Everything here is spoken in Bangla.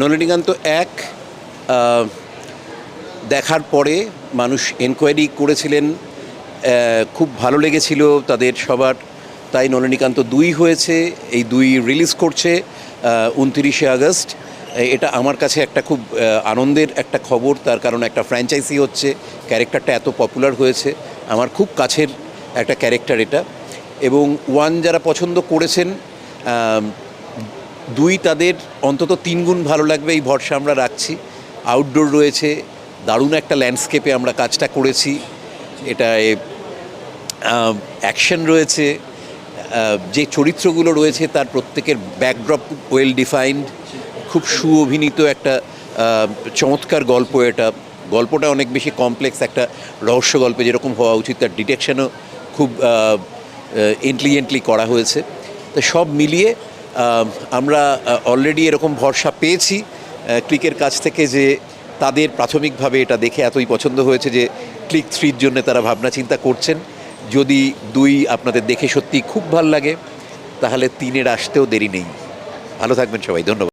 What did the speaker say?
নলিনীকান্ত এক দেখার পরে মানুষ এনকোয়ারি করেছিলেন খুব ভালো লেগেছিল তাদের সবার, তাই নলিনীকান্ত দুই হয়েছে, এই দুই রিলিজ করছে উনতিরিশে আগস্ট। এটা আমার কাছে একটা খুব আনন্দের একটা খবর, তার কারণ একটা ফ্র্যাঞ্চাইজি হচ্ছে ক্যারেক্টারটা এত পপুলার হয়েছে, আমার খুব কাছের একটা ক্যারেক্টার এটা। এবং ওয়ান যারা পছন্দ করেছেন দুই তাদের অন্তত তিন গুণ ভালো লাগবে, এই ভরসা আমরা রাখছি। আউটডোর রয়েছে, দারুণ একটা ল্যান্ডস্কেপে আমরা কাজটা করেছি। এটায় অ্যাকশন রয়েছে যে চরিত্রগুলো রয়েছে তার প্রত্যেকের ব্যাকড্রপ ওয়েল ডিফাইন্ড খুব সুঅভিনীত একটা চমৎকার গল্প এটা। গল্পটা অনেক বেশি কমপ্লেক্স একটা রহস্য গল্পে যেরকম হওয়া উচিত, তার ডিটেকশনও খুব ইন্টেলিজেন্টলি করা হয়েছে। তো সব মিলিয়ে আমরা অলরেডি এরকম ভরসা পেয়েছি ক্লিকের কাছ থেকে যে তাদের প্রাথমিকভাবে এটা দেখে এতই পছন্দ হয়েছে যে ক্লিক থ্রির জন্য তারা ভাবনা চিন্তা করছেন। যদি দুই আপনাদের দেখে সত্যি খুব ভালো লাগে, তাহলে তিনের আসতেও দেরি নেই। ভালো থাকবেন সবাই, ধন্যবাদ।